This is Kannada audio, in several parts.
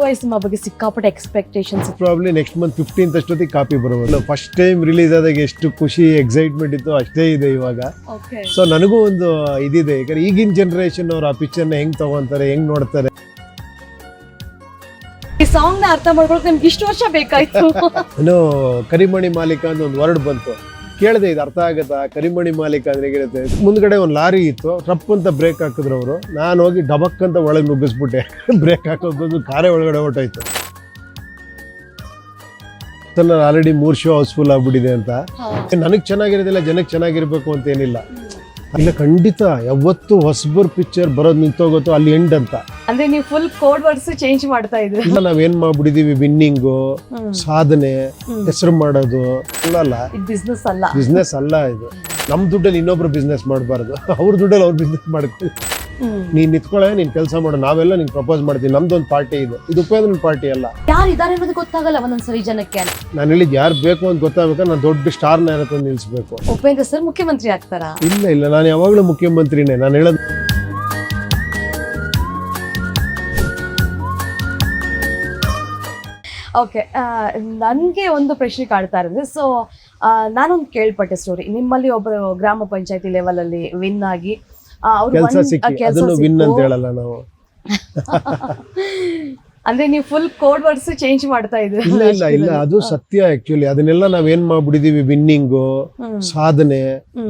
ಬಾಯ್ ನಿಮ್ಮ ಬಗ್ಗೆ ಸಿಕ್ಕಾಪಟ್ಟೆ expectations probably next month fifteen ಅಷ್ಟೊತ್ತಿಗೆ ಕಾಪಿ ಬರೋದು ಫಸ್ಟ್ ಟೈಮ್ ರಿಲೀಸ್ ಆದಾಗ ಎಷ್ಟು ಖುಷಿ ಎಕ್ಸೈಟ್ಮೆಂಟ್ ಇತ್ತು ಅಷ್ಟೇ ಇದೆ ಇವಾಗ. ಸೊ ನನಗೂ ಒಂದು ಇದಿದೆ ಯಾಕಂದ್ರೆ ಈಗಿನ ಜನರೇಷನ್ ಅವರು ಆ ಪಿಕ್ಚರ್ನ ಹೆಂಗ್ ತಗೊಂತಾರೆ ಹೆಂಗ್ ನೋಡ್ತಾರೆ? ಈ ಸಾಂಗ್ನ ಅರ್ಥ ಮಾಡ್ಕೊಳಕ್ ನಿಮ್ಗೆ ಇಷ್ಟು ವರ್ಷ ಬೇಕಾಯ್ತು. ಇನ್ನು ಕರಿಮಣಿ ಮಾಲೀಕ ಅಂತ ಒಂದು ವರ್ಡ್ ಬಂತು. ಕೇಳಿದೆ ಇದು ಅರ್ಥ ಆಗುತ್ತಾ? ಕರಿಮಣಿ ಮಾಲೀಕ ಅಂದ್ರೆ ಹೇಗಿರುತ್ತೆ? ಮುಂದ್ಗಡೆ ಒಂದು ಲಾರಿ ಇತ್ತು ಟ್ರಪ್ ಅಂತ ಬ್ರೇಕ್ ಹಾಕಿದ್ರು ಅವರು. ನಾನು ಹೋಗಿ ಡಬಕ್ ಅಂತ ಒಳಗೆ ನುಗ್ಗಿಸ್ಬಿಟ್ಟೆ. ಬ್ರೇಕ್ ಹಾಕೋದು ಕಾರೇ ಒಳಗಡೆ ಹೊರ್ಟೋಯ್ತು. ಆಲ್ರೆಡಿ ಮೂರ್ ಶೋ ಹೌಸ್ಫುಲ್ ಆಗ್ಬಿಟ್ಟಿದೆ ಅಂತ. ನನಗೆ ಚೆನ್ನಾಗಿರೋದಿಲ್ಲ ಜನಕ್ಕೆ ಚೆನ್ನಾಗಿರ್ಬೇಕು ಅಂತ ಏನಿಲ್ಲ. ಇಲ್ಲ ಖಂಡಿತ ಯಾವತ್ತು ಹೊಸಬರ್ ಪಿಕ್ಚರ್ ಬರೋದು ನಿಂತೋಗುತ್ತೋ ಅಲ್ಲಿ ಎಂಡ್ ಅಂತ. ಅಂದ್ರೆ ನೀವು ಫುಲ್ ಕೋಡ್ ವರ್ಡ್ಸ್ ಚೇಂಜ್ ಮಾಡ್ತಾ ಇದ್ರಿ ಇಲ್ಲ ಏನ್ ಮಾಡ್ಬಿಡಿದೀವಿ ವಿನ್ನಿಂಗು ಸಾಧನೆ ಹೆಸರು ಮಾಡೋದು ಅಲ್ಲ ಇದು ಬಿಸ್ನೆಸ್ ಅಲ್ಲ. ಬಿಸ್ನೆಸ್ ಅಲ್ಲ ಇದು. ನಮ್ ದುಡ್ಡಲ್ಲಿ ಇನ್ನೊಬ್ರು ಬಿಸ್ನೆಸ್ ಮಾಡಬಾರ್ದು. ಅವ್ರ ದುಡ್ಡಲ್ಲಿ ಅವ್ರ ಬಿಸ್ನೆಸ್ ಮಾಡ್ಕೊಳ್ಳಿ ನೀನ್ ನಿಂತ್ಕೊಳ್ಳೆ ನೀನ್ ಕೆಲಸ ಮಾಡು ನಾವೆಲ್ಲ ನಿಂಗೆ ಪ್ರಪೋಸ್ ಮಾಡ್ತೀವಿ. ನಮ್ದೊಂದು ಪಾರ್ಟಿ ಇದು. ಇದು ಉಪೇಂದ್ರನ್ ಪಾರ್ಟಿ ಅಲ್ಲ. ಯಾರು ಇದಾರೆ ಅನ್ನೋದು ಗೊತ್ತಾಗಲ್ಲ ಒಂದೊಂದ್ಸರಿ ಜನಕ್ಕೆ ನಾನು ಹೇಳಿದ್ ಯಾರು ಬೇಕು ಅಂತ ಗೊತ್ತಾಗ್ಬೇಕಾದ್ರೆ ನಾನು ದೊಡ್ಡ ಸ್ಟಾರ್ನ ಯಾರ ತಂದು ನಿಲ್ಸ್ಬೇಕು. ಉಪೇಂದ್ರ ಸರ್ ಮುಖ್ಯಮಂತ್ರಿ ಆಗ್ತಾರಾ? ಇಲ್ಲ ಇಲ್ಲ. ನಾನು ಯಾವಾಗಲೂ ಮುಖ್ಯಮಂತ್ರಿನೇ. ನಾನು ಹೇಳೋದು ಓಕೆ ನನಗೆ ಒಂದು ಪ್ರಶ್ನೆ ಕಾಡ್ತಾ ಇರೋದು. ಸೊ ನಾನೊಂದು ಕೇಳ್ಪಟ್ಟೆ ಸ್ಟೋರಿ ನಿಮ್ಮಲ್ಲಿ ಒಬ್ಬರು ಗ್ರಾಮ ಪಂಚಾಯತಿ ಲೆವೆಲಲ್ಲಿ ವಿನ್ ಆಗಿ ಕೆಲಸ ಸಿಕ್ಕಿ ಅದನ್ನು ವಿನ್ ಅಂತ ಹೇಳಲ್ಲ ನಾವು. ಅಂದ್ರೆ ನೀವು ಫುಲ್ ಕೋಡ್ ವರ್ಡ್ಸ್ ಚೇಂಜ್ ಮಾಡ್ತಾ ಇದ್ರಿ ಇಲ್ಲ ಇಲ್ಲ ಇಲ್ಲ ಅದು ಸತ್ಯ ಆಕ್ಚುಲಿ ಅದನ್ನೆಲ್ಲ ನಾವೇನ್ ಮಾಡ್ಬಿಡಿದೀವಿ ವಿನ್ನಿಂಗು ಸಾಧನೆ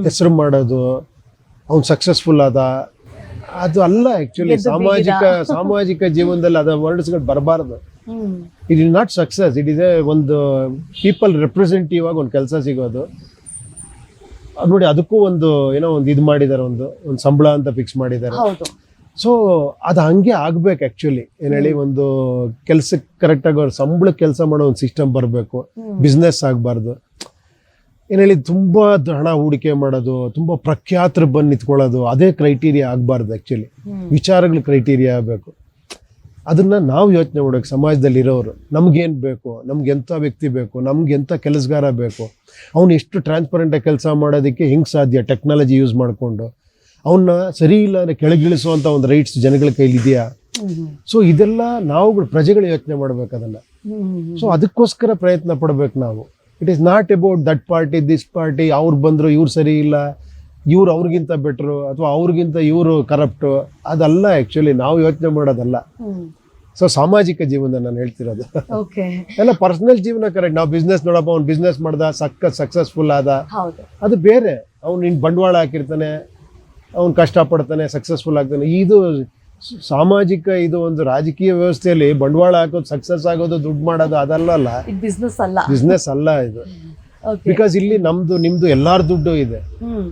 ಹೆಸರು ಮಾಡೋದು ಅವ್ನು ಸಕ್ಸಸ್ಫುಲ್ ಆದ ಅದು ಅಲ್ಲ ಆಕ್ಚುಲಿ ಸಾಮಾಜಿಕ ಸಾಮಾಜಿಕ ಜೀವನದಲ್ಲಿ ಅದ ವರ್ಡ್ಸ್ಗಳು ಬರಬಾರ್ದು. ಬರಬಾರದು it is not success it is ಒಂದು ಪೀಪಲ್ ರೆಪ್ರೆಸೆಂಟಿವ್ ಆಗಿ ಒಂದು ಕೆಲಸ ಸಿಗೋದು. ನೋಡಿ ಅದಕ್ಕೂ ಒಂದು ಏನೋ ಒಂದು ಇದು ಮಾಡಿದ್ದಾರೆ ಒಂದು ಒಂದು ಸಂಬಳ ಅಂತ ಫಿಕ್ಸ್ ಮಾಡಿದ್ದಾರೆ ಹೌದು. ಸೊ ಅದು ಹಂಗೆ ಆಗ್ಬೇಕು ಆಕ್ಚುಲಿ ಏನ್ ಹೇಳಿ ಒಂದು ಕೆಲ್ಸಕ್ಕೆ ಕರೆಕ್ಟಾಗಿ ಅವ್ರ ಸಂಬಳ ಕೆಲಸ ಮಾಡೋ ಒಂದು ಸಿಸ್ಟಮ್ ಬರಬೇಕು. ಬಿಸ್ನೆಸ್ ಆಗಬಾರ್ದು. ಏನ್ ಹೇಳಿ ತುಂಬಾ ಹಣ ಹೂಡಿಕೆ ಮಾಡೋದು ತುಂಬಾ ಪ್ರಖ್ಯಾತರು ಬಂದು ನಿಂತ್ಕೊಳ್ಳೋದು ಅದೇ ಕ್ರೈಟೀರಿಯಾ ಆಗಬಾರ್ದು ಆಕ್ಚುಲಿ ವಿಚಾರಗಳು ಕ್ರೈಟೀರಿಯಾ ಆಗಬೇಕು. ಅದನ್ನ ನಾವು ಯೋಚನೆ ಮಾಡೋಕೆ ಸಮಾಜದಲ್ಲಿರೋರು, ನಮಗೇನು ಬೇಕು ನಮ್ಗೆ ಎಂಥ ವ್ಯಕ್ತಿ ಬೇಕು ನಮ್ಗೆ ಎಂಥ ಕೆಲಸಗಾರ ಬೇಕು, ಅವನು ಎಷ್ಟು ಟ್ರಾನ್ಸ್ಪರೆಂಟಾಗಿ ಕೆಲಸ ಮಾಡೋದಕ್ಕೆ ಹೆಂಗೆ ಸಾಧ್ಯ ಟೆಕ್ನಾಲಜಿ ಯೂಸ್ ಮಾಡಿಕೊಂಡು ಅವನ್ನ ಸರಿ ಇಲ್ಲ ಅಂದರೆ ಕೆಳಗಿಳಿಸುವಂಥ ಒಂದು ರೈಟ್ಸ್ ಜನಗಳ ಕೈಲಿದೆಯಾ? ಸೊ ಇದೆಲ್ಲ ನಾವುಗಳು ಪ್ರಜೆಗಳು ಯೋಚನೆ ಮಾಡಬೇಕು ಅದನ್ನು. ಸೊ ಅದಕ್ಕೋಸ್ಕರ ಪ್ರಯತ್ನ ಪಡಬೇಕು ನಾವು. It is not about that party this party ಅವ್ರು ಬಂದರು ಇವ್ರು ಸರಿ ಇಲ್ಲ, ಇವ್ರು ಅವ್ರಿಗಿಂತ ಬೆಟ್ರು ಅಥವಾ ಅವ್ರಿಗಿಂತ ಇವರು ಕರಪ್ಟು ಅದಲ್ಲ ಆ್ಯಕ್ಚುಲಿ ನಾವು ಯೋಚನೆ ಮಾಡೋದಲ್ಲ. ಸೊ ಸಾಮಾಜಿಕ ಜೀವನ ನಾನು ಹೇಳ್ತಿರೋದು. ಎಲ್ಲ ಪರ್ಸನಲ್ ಜೀವನ ಕರೆಕ್ಟ್ ನಾವು ಬಿಸ್ನೆಸ್ ನೋಡಪ್ಪ ಅವ್ನು ಬಿಸ್ನೆಸ್ ಮಾಡ್ದ ಸಕ್ಕ ಸಕ್ಸಸ್ಫುಲ್ ಆದ. ಅದು ಬೇರೆ. ಅವ್ನು ನಿನ್ ಬಂಡವಾಳ ಹಾಕಿರ್ತಾನೆ ಅವ್ನು ಕಷ್ಟಪಡ್ತಾನೆ ಸಕ್ಸಸ್ಫುಲ್ ಆಗ್ತಾನೆ. ಇದು ಸಾಮಾಜಿಕ ಇದು ಒಂದು ರಾಜಕೀಯ ವ್ಯವಸ್ಥೆಯಲ್ಲಿ ಬಂಡವಾಳ ಹಾಕೋದು ಸಕ್ಸಸ್ ಆಗೋದು ದುಡ್ಡು ಮಾಡೋದು ಅದಲ್ಲ ಅಲ್ಲ. ಬಿಸ್ನೆಸ್ ಅಲ್ಲ. ಬಿಸ್ನೆಸ್ ಅಲ್ಲ ಇದು. ಬಿಕಾಸ್ ಇಲ್ಲಿ ನಮ್ದು ನಿಮ್ದು ಎಲ್ಲಾರ ದುಡ್ಡು ಇದೆ.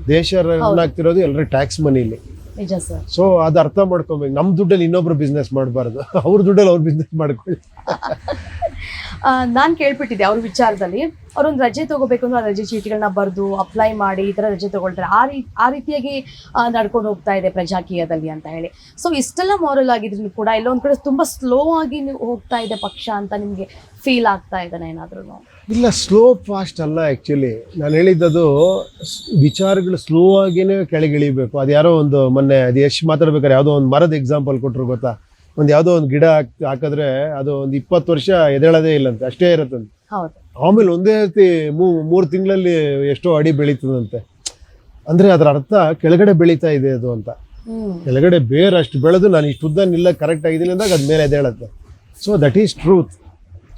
ದೇಶ ರನ್ ಆಗ್ತಿರೋದು ಎಲ್ಲರೂ ಟ್ಯಾಕ್ಸ್ ಮನಿಲಿ ನಿಜ ಸರ್. ಸೊ ಅದು ಅರ್ಥ ಮಾಡ್ಕೊಬೇಕು. ನಮ್ಮ ದುಡ್ಡಲ್ಲಿ ಇನ್ನೊಬ್ರು ಬಿಸ್ನೆಸ್ ಮಾಡಬಾರ್ದು. ಅವ್ರ ದುಡ್ಡಲ್ಲಿ ಅವ್ರು ಬಿಸ್ನೆಸ್ ಮಾಡ್ಕೊಳ್ಳಿ. ನಾನು ಕೇಳ್ಬಿಟ್ಟಿದ್ದೆ ಅವ್ರ ವಿಚಾರದಲ್ಲಿ. ಅವರೊಂದು ರಜೆ ತಗೋಬೇಕು ಅಂದ್ರೆ ಆ ರಜೆ ಚೀಟಿಗಳನ್ನ ಬರೆದು ಅಪ್ಲೈ ಮಾಡಿ ಈ ಥರ ರಜೆ ತಗೊಳ್ತಾರೆ ಆ ರೀ ಆ ರೀತಿಯಾಗಿ ನಡ್ಕೊಂಡು ಹೋಗ್ತಾ ಇದೆ ಪ್ರಜಾಕೀಯದಲ್ಲಿ ಅಂತ ಹೇಳಿ. ಸೊ ಇಷ್ಟೆಲ್ಲ ಮಾರಲ್ ಆಗಿದ್ರು ಕೂಡ ಎಲ್ಲೊಂದ್ ಕಡೆ ತುಂಬಾ ಸ್ಲೋ ಆಗಿ ಹೋಗ್ತಾ ಇದೆ ಪಕ್ಷ ಅಂತ ನಿಮಗೆ ಫೀಲ್ ಆಗ್ತಾ ಇದ್ದಾನೆ ಏನಾದ್ರೂ ಇಲ್ಲ ಸ್ಲೋ ಫಾಸ್ಟ್ ಅಲ್ಲ ಆ್ಯಕ್ಚುಲಿ ನಾನು ಹೇಳಿದ್ದದು ವಿಚಾರಗಳು ಸ್ಲೋ ಆಗಿನೇ ಕೆಳಗಿಳಿಬೇಕು. ಅದು ಯಾರೋ ಒಂದು ಮೊನ್ನೆ ಅದು ಎಷ್ಟು ಮಾತಾಡ್ಬೇಕಾದ್ರೆ ಯಾವುದೋ ಒಂದು ಮರದ ಎಕ್ಸಾಂಪಲ್ ಕೊಟ್ಟರು ಗೊತ್ತಾ? ಒಂದು ಯಾವುದೋ ಒಂದು ಗಿಡ ಹಾಕ್ ಹಾಕಿದ್ರೆ ಅದು ಒಂದು ಇಪ್ಪತ್ತು ವರ್ಷ ಎದೇಳೋದೇ ಇಲ್ಲಂತೆ ಅಷ್ಟೇ ಇರುತ್ತಂತೆ. ಆಮೇಲೆ ಒಂದೇ ರೀತಿ ಮೂರು ತಿಂಗಳಲ್ಲಿ ಎಷ್ಟೋ ಅಡಿ ಬೆಳೀತದಂತೆ. ಅಂದರೆ ಅದರ ಅರ್ಥ ಕೆಳಗಡೆ ಬೆಳೀತಾ ಇದೆ ಅದು ಅಂತ. ಕೆಳಗಡೆ ಬೇರೆ ಅಷ್ಟು ಬೆಳೆದು ನಾನು ಇಷ್ಟು ಉದ್ದ ನಿಲ್ಲ ಕರೆಕ್ಟ್ ಆಗಿದ್ದೀನಿ ಅಂದಾಗ ಅದು ಮೇಲೆ ಎದೇಳುತ್ತೆ so that is truth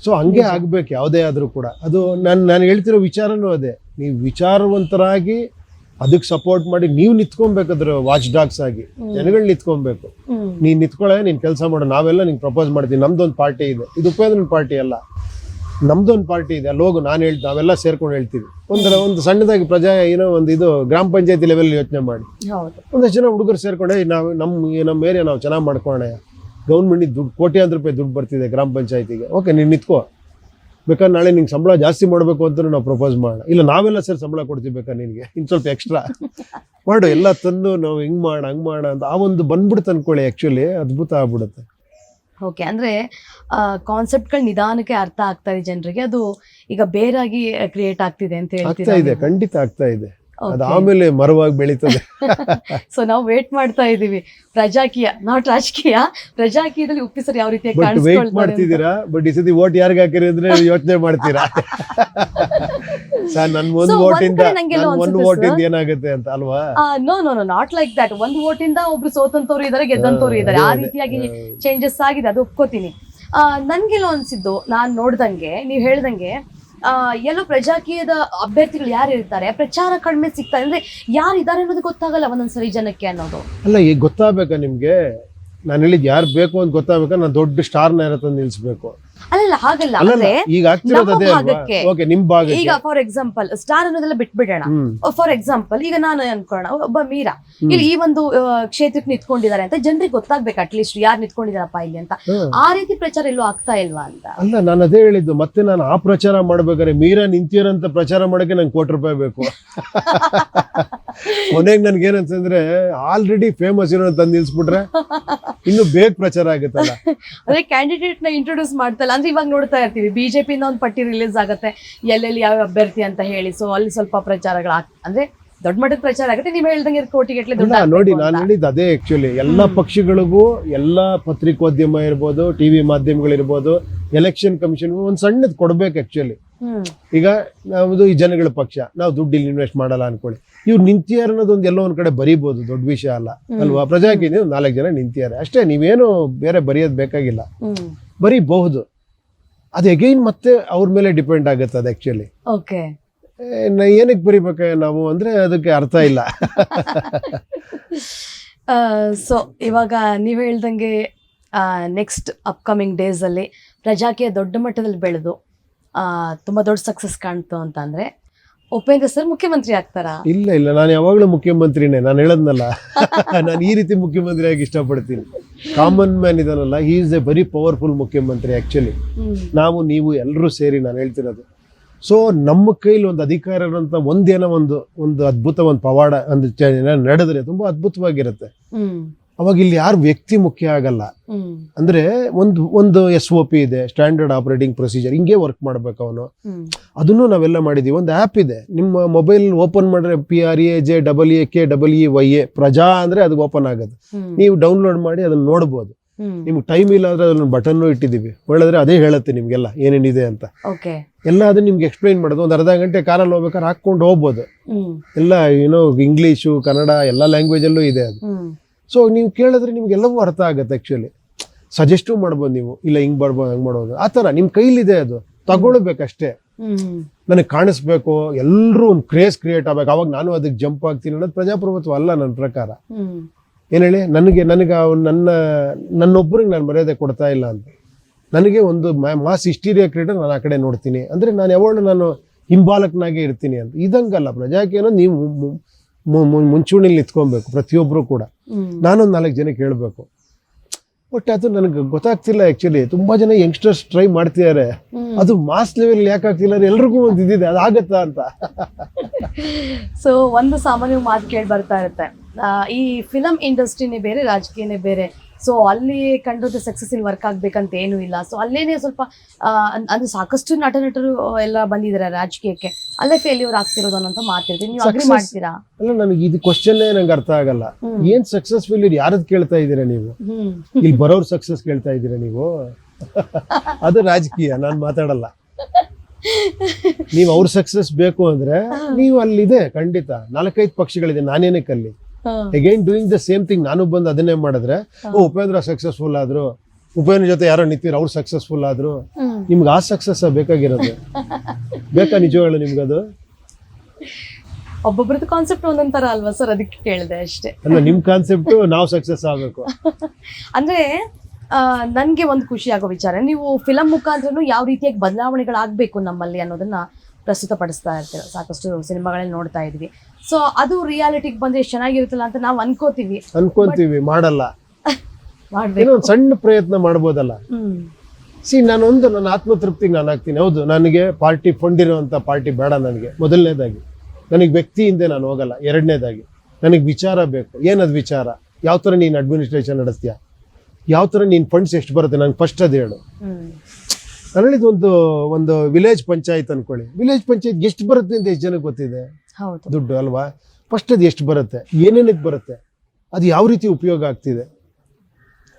so ಹಂಗೆ ಆಗ್ಬೇಕು ಯಾವುದೇ ಆದರೂ ಕೂಡ. ಅದು ನಾನು ನಾನು ಹೇಳ್ತಿರೋ ವಿಚಾರನೂ ಅದೇ. ನೀವು ವಿಚಾರವಂತರಾಗಿ ಅದಕ್ಕೆ ಸಪೋರ್ಟ್ ಮಾಡಿ ನೀವು ನಿಂತ್ಕೊಬೇಕಾದ್ರೆ ವಾಚ್ ಡಾಗ್ಸ್ ಆಗಿ. ಜನಗಳು ನಿಂತ್ಕೊಬೇಕು. ನೀ ನೀನು ನಿಂತ್ಕೊಳ್ಳೆ ನೀನು ಕೆಲಸ ಮಾಡು ನಾವೆಲ್ಲ ನಿಂಗೆ ಪ್ರಪೋಸ್ ಮಾಡ್ತೀವಿ. ನಮ್ದೊಂದು ಪಾರ್ಟಿ ಇದೆ. ಇದು ಉಪಯೋಗ ಪಾರ್ಟಿ ಅಲ್ಲ. ನಮ್ದೊಂದು ಪಾರ್ಟಿ ಇದೆ. ಅಲ್ಲಿ ಹೋಗು ನಾನು ಹೇಳ್ತೀನಿ ನಾವೆಲ್ಲ ಸೇರ್ಕೊಂಡು ಹೇಳ್ತೀವಿ. ಒಂದರ ಒಂದು ಸಣ್ಣದಾಗಿ ಪ್ರಜಾ ಏನೋ ಒಂದು ಇದು ಗ್ರಾಮ ಪಂಚಾಯತಿ ಲೆವೆಲ್ ಯೋಚನೆ ಮಾಡಿ. ಒಂದಷ್ಟು ಜನ ಹುಡುಗರು ಸೇರ್ಕೊಂಡೆ ನಾವು ನಮ್ಮ ನಮ್ಮ ಏರಿಯಾ ನಾವು ಚೆನ್ನಾಗಿ ಮಾಡ್ಕೊಳ್ಳೋಣ ಗೌರ್ಮೆಂಟಿಗೆ ದುಡ್ಡು ಕೋಟ್ಯಾಂತರ ರೂಪಾಯಿ ದುಡ್ಡು ಬರ್ತಿದೆ ಗ್ರಾಮ ಪಂಚಾಯತಿಗೆ. ಓಕೆ ನೀನು ನಿಂತ್ಕೋ. ಬೇಕಾದ್ರೆ ನಾಳೆ ನಿಂಗೆ ಸಂಬಳ ಜಾಸ್ತಿ ಮಾಡಬೇಕು ಅಂತ ನಾವು ಪ್ರಪೋಸ್ ಮಾಡೋಣ. ಇಲ್ಲ ನಾವೆಲ್ಲ ಸರ್ ಸಂಬಳ ಕೊಡ್ತೀವಿ ಬೇಕಾ ನಿನಗೆ. ಇನ್ನು ಸ್ವಲ್ಪ ಎಕ್ಸ್ಟ್ರಾ ಮಾಡು ಎಲ್ಲ ತಂದು ನಾವು ಹಿಂಗೆ ಮಾಡ ಹಂಗೆ ಮಾಡೋಣ ಅಂತ ಆ ಒಂದು ಬಂದ್ಬಿಡ್ತು ಅನ್ಕೊಳ್ಳಿ ಆ್ಯಕ್ಚುಲಿ ಅದ್ಭುತ ಆಗ್ಬಿಡುತ್ತೆ. ಓಕೆ ಅಂದ್ರೆ ಕಾನ್ಸೆಪ್ಟ್ಗಳು ನಿಧಾನಕ್ಕೆ ಅರ್ಥ ಆಗ್ತಾ ಇದೆ ಜನರಿಗೆ. ಅದು ಈಗ ಬೇರಾಗಿ ಕ್ರಿಯೇಟ್ ಆಗ್ತಿದೆ ಅಂತ ಹೇಳ್ತಾ ಇದೆ ಖಂಡಿತ ಆಗ್ತಾ ಇದೆ. ಅದು ಆಮೇಲೆ ಮರವಾಗಿ ಬೆಳೀತದೆ. ಸೊ ನಾವು ವೇಟ್ ಮಾಡ್ತಾ ಇದೀವಿ ಪ್ರಜಾಕೀಯ ನಾಟ್ ರಾಜಕೀಯ. ಪ್ರಜಾಕೀಯದಲ್ಲಿ ಉಪ್ಪಿಸರ್ ಯಾವ ರೀತಿ ವೇಟ್. ಮಾಡ್ತಿದ್ದೀರಾ? ಬಟ್ ಈ ಸತಿ ಓಟ್ ಯಾರಿಗೆ ಹಾಕಿರಿ ಅಂದ್ರೆ ಯೋಚನೆ ಮಾಡ್ತೀರಾ? ಸರ್ ನನ್ ಒಂದು ವೋಟ್ ಇಂದ ಒಂದು ವೋಟ್ ಇಂದ ಏನಾಗುತ್ತೆ ಅಂತ ಅಲ್ವಾ? No no no not like that ಒಂದು ವೋಟಿಂದ ಒಬ್ರು ಸೋತಂತವ್ರು ಇದಾರೆ ಗೆದ್ದಂತವ್ರು ಇದಾರೆ. ಆ ರೀತಿಯಾಗಿ. ಚೇಂಜಸ್ ಆಗಿದೆ ಅದು ಒಪ್ಕೋತೀನಿ. ಆ, ನನ್ಗೆಲ್ಲೋ ಅನ್ಸಿದ್ದು ನಾನ್ ನೋಡ್ದಂಗೆ ನೀವ್ ಹೇಳ್ದಂಗೆ ಎಲ್ಲೋ ಪ್ರಜಾಕೀಯದ ಅಭ್ಯರ್ಥಿಗಳು ಯಾರು ಇರ್ತಾರೆ? ಪ್ರಚಾರ ಕಡಿಮೆ ಸಿಗ್ತಾರೆ ಅಂದ್ರೆ ಯಾರು ಇದಾರೆ ಅನ್ನೋದು ಗೊತ್ತಾಗಲ್ಲ ಒಂದೊಂದ್ಸರಿ ಜನಕ್ಕೆ ಅನ್ನೋದು. ಅಲ್ಲ, ಈಗ ಗೊತ್ತಾಗಬೇಕಾ ನಿಮ್ಗೆ? ನಾನು ಹೇಳಿದ್ ಯಾರು ಬೇಕು ಅಂತ ಗೊತ್ತಾಗಬೇಕಾ? ನಾನು ದೊಡ್ಡ ಸ್ಟಾರ್ನ ಯಾರ ಹತ್ರ ನಿಲ್ಸ್ಬೇಕು? ಅಲ್ಲಲ್ಲ ಹಾಗಲ್ಲ. ಅಂದ್ರೆ ಈಗ ಆಗ್ತಿರೋದು ಅದೇ ಅಲ್ವಾ? ಭಾಗಕ್ಕೆ. ಓಕೆ ನಿಮ್ ಭಾಗಕ್ಕೆ. ಈಗ ಫಾರ್ ಎಕ್ಸಾಂಪಲ್ ಸ್ಟಾರ್ ಅನ್ನೋದೆಲ್ಲ ಬಿಟ್ಬಿಡೋಣ. ಹ್ಮ್. ಫಾರ್ ಎಕ್ಸಾಂಪಲ್ ಈಗ ನಾನು ಅನ್ಕೊಳ್ಳೋಣ ಒಬ್ಬ ಮೀರಾ. ಇಲ್ಲಿ ಈ ಒಂದು ಆ, ಕ್ಷೇತ್ರಕ್ಕೆ ನಿಂತ್ಕೊಂಡಿದ್ದಾರೆ ಅಂತ ಜನರಿಗೆ ಗೊತ್ತಾಗ್ಬೇಕು ಅಟ್ಲೀಸ್ಟ್ ಯಾರು ನಿಂತ್ಕೊಂಡಿದಾರಪ್ಪ ಇಲ್ಲಿ ಅಂತ. ಹ್ಮ್. ಆ ರೀತಿ ಪ್ರಚಾರ ಎಲ್ಲೂ ಆಗ್ತಾ ಇಲ್ವಾ ಅಂತ? ಅಲ್ಲ ನಾನು ಅದೇ ಹೇಳಿದ್ದು ಮತ್ತೆ ನಾನು ಆ ಪ್ರಚಾರ ಮಾಡ್ಬೇಕಾದ್ರೆ ಮೀರಾ ನಿಂತಿರೋಂತ ಪ್ರಚಾರ ಮಾಡಕ್ಕೆ ನಂಗೆ ಕೋಟಿ ರೂಪಾಯಿ ಬೇಕು. ಕೊನೆಗೆ ನನ್ಗೆ ಏನಂತಂದ್ರೆ ಆಲ್ರೆಡಿ ಫೇಮಸ್ ಇರೋ ತಂದು ನಿಲ್ಸ್ಬಿಟ್ರೆ ಇನ್ನು ಬೇಗ ಪ್ರಚಾರ ಆಗುತ್ತಲ್ಲ. ಅದೇ ಕ್ಯಾಂಡಿಡೇಟ್ನ ಇಂಟ್ರೊಡ್ಯೂಸ್ ಮಾಡ್ತಲ್ಲ ಅಂದ್ರೆ ಇವಾಗ ನೋಡ್ತಾ ಇರ್ತೀವಿ ಬಿಜೆಪಿ ಇಂದ ಒಂದು ಪಟ್ಟಿ ರಿಲೀಸ್ ಆಗುತ್ತೆ. ಎಲ್ಲೆಲ್ಲಿ ಯಾವ ಅಭ್ಯರ್ಥಿ ಅಂತ ಹೇಳಿ ಸೊ ಅಲ್ಲಿ ಸ್ವಲ್ಪ ಪ್ರಚಾರಗಳು ಅಂದ್ರೆ ದೊಡ್ಡ ಮಟ್ಟದ ಪ್ರಚಾರ ಆಗುತ್ತೆ. ನೀವು ಹೇಳ್ದಂಗೆ ಕೋಟಿಗಟ್ಟಲೆ ದುಡ್ಡು ನೋಡಿ ನಾನು. ಹೇಳಿದ್ದು ಅದೇ ಆಕ್ಚುಲಿ ಎಲ್ಲ ಪಕ್ಷಗಳಿಗೂ ಎಲ್ಲ ಪತ್ರಿಕೋದ್ಯಮ ಇರ್ಬೋದು ಟಿವಿ ಮಾಧ್ಯಮಗಳಿರ್ಬೋದು ಎಲೆಕ್ಷನ್ ಕಮಿಷನ್ ಒಂದ್ ಸಣ್ಣದ್ ಕೊಡ್ಬೇಕು ಆಕ್ಚುಲಿ ಈಗ ನಾವು ಈ ಜನಗಳ ಪಕ್ಷ ನಾವು ದುಡ್ಡು ಇಲ್ಲಿ ಇನ್ವೆಸ್ಟ್ ಮಾಡಲ್ಲ ಅನ್ಕೊಳ್ಳಿ. ಇವ್ರು ನಿಂತಿಯಾರ ಅನ್ನೋದು ಒಂದು ಎಲ್ಲೋ ಒಂದ್ ಕಡೆ ಬರೀಬಹುದು ದೊಡ್ಡ ವಿಷಯ ಅಲ್ಲ. ಅಲ್ವಾ? ಪ್ರಜಾಕೀಯ ನಾಲ್ಕು ಜನ ನಿಂತಿದ್ದಾರೆ ಅಷ್ಟೇ ನೀವೇನು ಬೇರೆ ಬರೆಯೋದು ಬೇಕಾಗಿಲ್ಲ. ಬರೀಬಹುದು. ಅದು ಎಗೈನ್ ಮತ್ತೆ ಅವ್ರ ಮೇಲೆ ಡಿಪೆಂಡ್ ಆಗುತ್ತೆ ಅದು ಆ್ಯಕ್ಚುಲಿ ಓಕೆ ಏನಕ್ಕೆ ಬರಿಬೇಕು ನಾವು ಅಂದ್ರೆ ಅದಕ್ಕೆ ಅರ್ಥ ಇಲ್ಲ. ಸೊ ಇವಾಗ ನೀವು ಹೇಳ್ದಂಗೆ ನೆಕ್ಸ್ಟ್ ಅಪ್ಕಮಿಂಗ್ ಡೇಸಲ್ಲಿ ಪ್ರಜಾಕೀಯ ದೊಡ್ಡ ಮಟ್ಟದಲ್ಲಿ ಬೆಳೆದು ತುಂಬ ದೊಡ್ಡ ಸಕ್ಸಸ್ ಕಾಣ್ತು ಅಂತ ಅಂದ್ರೆ ಉಪೇಂದ್ರ ಸರ್ ಮುಖ್ಯಮಂತ್ರಿ ಆಗ್ತಾರಾ? ಇಲ್ಲ ಇಲ್ಲ. ನಾನು ಯಾವಾಗಲೂ ಮುಖ್ಯಮಂತ್ರಿನೇ. ನಾನು ಹೇಳದ್ನಲ್ಲ. ನಾನು ಈ ರೀತಿ ಮುಖ್ಯಮಂತ್ರಿಯಾಗಿ ಇಷ್ಟಪಡ್ತೀನಿ. Common man ಇದಾನಲ್ಲ he is a very powerful ಮುಖ್ಯಮಂತ್ರಿ ಆ್ಯಕ್ಚುಲಿ ನಾವು ನೀವು ಎಲ್ಲರೂ ಸೇರಿ ನಾನು ಹೇಳ್ತಿರೋದು. ಸೊ ನಮ್ಮ ಕೈಲಿ ಒಂದು ಅಧಿಕಾರ ಇರೋಂಥ ಒಂದೇನೋ ಒಂದು ಒಂದು ಅದ್ಭುತ ಒಂದು ಪವಾಡ ಒಂದು ನಡೆದ್ರೆ ತುಂಬ ಅದ್ಭುತವಾಗಿರುತ್ತೆ. ಅವಾಗ ಇಲ್ಲಿ ಯಾರು ವ್ಯಕ್ತಿ ಮುಖ್ಯ ಆಗಲ್ಲ. ಅಂದ್ರೆ ಒಂದು ಒಂದು ಎಸ್ ಒ ಪಿ ಇದೆ ಸ್ಟ್ಯಾಂಡರ್ಡ್ ಆಪರೇಟಿಂಗ್ ಪ್ರೊಸೀಜರ್ ಹಿಂಗೆ ವರ್ಕ್ ಮಾಡ್ಬೇಕು ಅವನು. ಅದನ್ನು ನಾವೆಲ್ಲ ಮಾಡಿದೀವಿ. ಒಂದು ಆ್ಯಪ್ ಇದೆ. ನಿಮ್ಮ ಮೊಬೈಲ್ ಓಪನ್ ಮಾಡಿದ್ರೆ P R A J double A K double E Y A ಪ್ರಜಾ ಅಂದ್ರೆ ಅದು ಓಪನ್ ಆಗೋದು. ನೀವು ಡೌನ್ಲೋಡ್ ಮಾಡಿ ಅದನ್ನ ನೋಡ್ಬೋದು. ಹ್ಮ್. ನಿಮ್ಗೆ ಟೈಮ್ ಇಲ್ಲ ಅಂದ್ರೆ ಅದನ್ನ ಬಟನ್ನು ಇಟ್ಟಿದ್ದೀವಿ. ಒಳ್ಳೆದ್ರೆ ಅದೇ ಹೇಳುತ್ತೆ ನಿಮ್ಗೆಲ್ಲ ಏನೇನಿದೆ ಅಂತ. ಎಲ್ಲ ಅದನ್ನ ನಿಮ್ಗೆ ಎಕ್ಸ್ಪ್ಲೈನ್ ಮಾಡೋದು. ಒಂದು ಅರ್ಧ ಗಂಟೆ ಕಾರಲ್ಲಿ ಹೋಗ್ಬೇಕಾದ್ರೆ ಹಾಕೊಂಡು ಹೋಗ್ಬೋದು. ಎಲ್ಲ ಏನೋ ಇಂಗ್ಲೀಷು ಕನ್ನಡ ಎಲ್ಲ ಲ್ಯಾಂಗ್ವೇಜಲ್ಲೂ ಇದೆ ಅದು. ಸೊ ನೀವು ಕೇಳಿದ್ರೆ ನಿಮ್ಗೆಲ್ಲವೂ ಅರ್ಥ ಆಗುತ್ತೆ ಆ್ಯಕ್ಚುಲಿ ಸಜೆಸ್ಟು ಮಾಡ್ಬೋದು ನೀವು. ಇಲ್ಲ ಹಿಂಗೆ ಮಾಡ್ಬೋದು ಹಂಗೆ ಮಾಡ್ಬೋದು. ಆ ಥರ ನಿಮ್ಮ ಕೈಲಿದೆ ಅದು. ತಗೊಳ್ಬೇಕಷ್ಟೇ. ನನಗೆ ಕಾಣಿಸ್ಬೇಕು. ಎಲ್ಲರೂ ಒಂದು ಕ್ರೇಸ್ ಕ್ರಿಯೇಟ್ ಆಗ್ಬೇಕು. ಅವಾಗ ನಾನು ಅದಕ್ಕೆ ಜಂಪ್ ಆಗ್ತೀನಿ ಅನ್ನೋದು ಪ್ರಜಾಪ್ರಭುತ್ವ ಅಲ್ಲ ನನ್ನ ಪ್ರಕಾರ. ಏನ್ ಹೇಳಿ? ನನಗೆ ನನಗೆ ನನ್ನ ನನ್ನೊಬ್ಬರಿಗೆ ನಾನು ಮರ್ಯಾದೆ ಕೊಡ್ತಾ ಇಲ್ಲ ಅಂತ. ನನಗೆ ಒಂದು ಮಾಸ್ ಹಿಸ್ಟೀರಿಯಾ ಕ್ರಿಯೇಟರ್ ನಾನು ಆ ಕಡೆ ನೋಡ್ತೀನಿ. ಅಂದರೆ ನಾನು ಯಾವಾಗಲೂ ನಾನು ಹಿಂಬಾಲಕನಾಗೆ ಇರ್ತೀನಿ ಅಂತ. ಇದಂಗಲ್ಲ ಪ್ರಜಾಕಿ ಅನ್ನೋದು ನೀವು ಮುಂಚೂಣಿಲಿ ನಿಂತ್ಕೊಬೇಕು ಪ್ರತಿಯೊಬ್ಬರು ಕೂಡ. ನಾನೊಂದು ನಾಲ್ಕು ಜನಕ್ಕೆ ಹೇಳಬೇಕು ಬಟ್ ಅದು ನನಗೆ ಗೊತ್ತಾಗ್ತಿಲ್ಲ ಆ್ಯಕ್ಚುಲಿ ತುಂಬ ಜನ ಯಂಗ್ಸ್ಟರ್ಸ್ ಟ್ರೈ ಮಾಡ್ತಿದ್ದಾರೆ ಅದು ಮಾಸ್ ಲೆವೆಲ್ ಯಾಕೆ ಆಗ್ತಿಲ್ಲ ಅಂದ್ರೆ ಎಲ್ರಿಗೂ ಒಂದು ಇದಿದೆ ಅದು ಆಗತ್ತಾ ಅಂತ. ಸೊ ಒಂದು ಸಾಮಾನ್ಯ ಮಾತು ಕೇಳಿ ಬರ್ತಾ ಇರುತ್ತೆ. ಈ ಫಿಲಂ ಇಂಡಸ್ಟ್ರಿನೇ ಬೇರೆ ರಾಜಕೀಯನೇ ಬೇರೆ. ಸೊ ಅಲ್ಲಿ ಕಂಡು ಸಕ್ಸಸ್ ಇಲ್ಲಿ ವರ್ಕ್ ಆಗ್ಬೇಕಂತ ಏನೂ ಇಲ್ಲ. ಸೊ ಅಲ್ಲೇನೆ ಸ್ವಲ್ಪ ಅಂದ್ರೆ ಸಾಕಷ್ಟು ನಟ ನಟರು ಎಲ್ಲ ಬಂದಿದ್ದಾರೆ ರಾಜಕೀಯಕ್ಕೆ. ಅಲ್ಲೇ ಫೇಲ್ಯೂರ್ ಆಗ್ತಿರೋದು ಅನ್ನೋ ಮಾತಿರ್ತೀವಿ ನೀವು ಅಗ್ರಿ ಮಾಡ್ತೀರಾ? ಅಲ್ಲ ನನಗೆ ಇದು ಕ್ವಶನ್ ನಂಗೆ ಅರ್ಥ ಆಗಲ್ಲ. ಏನ್ ಸಕ್ಸಸ್ಫುಲ್ ಇದು? ಯಾರದ್ ಕೇಳ್ತಾ ಇದ್ದೀರಾ ನೀವು? ಇಲ್ಲಿ ಬರೋರ್ ಸಕ್ಸಸ್ ಕೇಳ್ತಾ ಇದ್ದೀರಾ ನೀವು? ಅದು ರಾಜಕೀಯ ನಾನು ಮಾತಾಡಲ್ಲ. ನೀವು ಅವ್ರ ಸಕ್ಸಸ್ ಬೇಕು ಅಂದ್ರೆ ನೀವು ಅಲ್ಲಿದೆ ಖಂಡಿತ. ನಾಲ್ಕೈದು ಪಕ್ಷಗಳಿದೆ ನಾನೇನಕ್ಕೆ ಅಲ್ಲಿ. Again doing the same thing ನಾನು ಬಂದು ಅದನ್ನೇ ಮಾಡಿದ್ರೆ ಓ ಉಪೇಂದ್ರ ಸಕ್ಸಸ್ಫುಲ್ ಆದ್ರು. ಉಪೇಂದ್ರ ಜೊತೆ ಯಾರೋ ನಿಂತಿರ ಅವ್ರು ಸಕ್ಸಸ್ಫುಲ್ ಆದ್ರು. ನಿಮ್ಗೆ ಆ ಸಕ್ಸಸ್ ಬೇಕಾಗಿರೋದು. ಬೇಕಾ ನಿಜವಾಗ್ಲು ನಿಮ್ಗದು? ಒಬ್ಬೊಬ್ರದ್ದು ಕಾನ್ಸೆಪ್ಟ್ ಒಂದೊಂದ್ ತರ ಅಲ್ವಾ ಸರ್ ಅದಕ್ಕೆ ಕೇಳಿದೆ ಅಷ್ಟೇ. ಅಲ್ಲ ನಿಮ್ ಕಾನ್ಸೆಪ್ಟ್ ನಾವು ಸಕ್ಸಸ್ ಆಗಬೇಕು. ಅಂದ್ರೆ ನನಗೆ ನನ್ಗೆ ಒಂದು ಖುಷಿ ಆಗೋ ವಿಚಾರ. ನೀವು ಫಿಲಂ ಮುಖಾಂತರನು ಯಾವ ರೀತಿಯಾಗಿ ಬದಲಾವಣೆಗಳಾಗಬೇಕು ನಮ್ಮಲ್ಲಿ ಅನ್ನೋದನ್ನ ಪ್ರಸ್ತುತಪಡಿಸ್ತಾ ಇರ್ತೀವಿ. ಸಾಕಷ್ಟು ಸಿನಿಮಾಗಳಲ್ಲಿ ನೋಡ್ತಾ ಇದ್ವಿ. ಸೊ ಅದು ರಿಯಾಲಿಟಿಗೆ ಬಂದ್ರೆ ಎಷ್ಟು ಚೆನ್ನಾಗಿರುತ್ತಲ್ಲ ಅಂತ ನಾವು ಅನ್ಕೋತೀವಿ. ಅನ್ಕೊಂತೀವಿ ಮಾಡಲ್ಲ. ಮಾಡ್ಬೇಕು. ಒಂದು ಸಣ್ಣ ಪ್ರಯತ್ನ ಮಾಡ್ಬೋದಲ್ಲ. ಸಿ ನಾನೊಂದು ನನ್ನ ಆತ್ಮತೃಪ್ತಿಗೆ ನಾನು ಆಗ್ತೀನಿ. ಹೌದು ನನಗೆ ಪಾರ್ಟಿ ಫಂಡ್ ಇರುವಂಥ ಪಾರ್ಟಿ ಬೇಡ ನನಗೆ. ಮೊದಲನೇದಾಗಿ. ನನಗೆ ವ್ಯಕ್ತಿಯಿಂದ ನಾನು ಹೋಗಲ್ಲ. ಎರಡನೇದಾಗಿ. ನನಗೆ ವಿಚಾರ ಬೇಕು. ಏನದು ವಿಚಾರ? ಯಾವ ಥರ ನೀನು ಅಡ್ಮಿನಿಸ್ಟ್ರೇಷನ್ ನಡೆಸ್ತೀಯ? ಯಾವ ಥರ ನೀನು ಫಂಡ್ಸ್ ಎಷ್ಟು ಬರುತ್ತೆ? ನನಗೆ ಫಸ್ಟ್ ಅದು ಹೇಳು. ನಾನು ಹೇಳಿದ ಒಂದು ಒಂದು ವಿಲೇಜ್ ಪಂಚಾಯತ್ ಅನ್ಕೊಳ್ಳಿ. ವಿಲೇಜ್ ಪಂಚಾಯತ್ ಎಷ್ಟು ಬರುತ್ತೆ ಅಂತ ಎಷ್ಟು ಜನಕ್ಕೆ ಗೊತ್ತಿದೆ? ಹೌದು. ದುಡ್ಡು ಅಲ್ವಾ? ಫಸ್ಟ್ ಅದು ಎಷ್ಟು ಬರುತ್ತೆ? ಏನೇನಕ್ಕೆ ಬರುತ್ತೆ? ಅದು ಯಾವ ರೀತಿ ಉಪಯೋಗ ಆಗ್ತಿದೆ?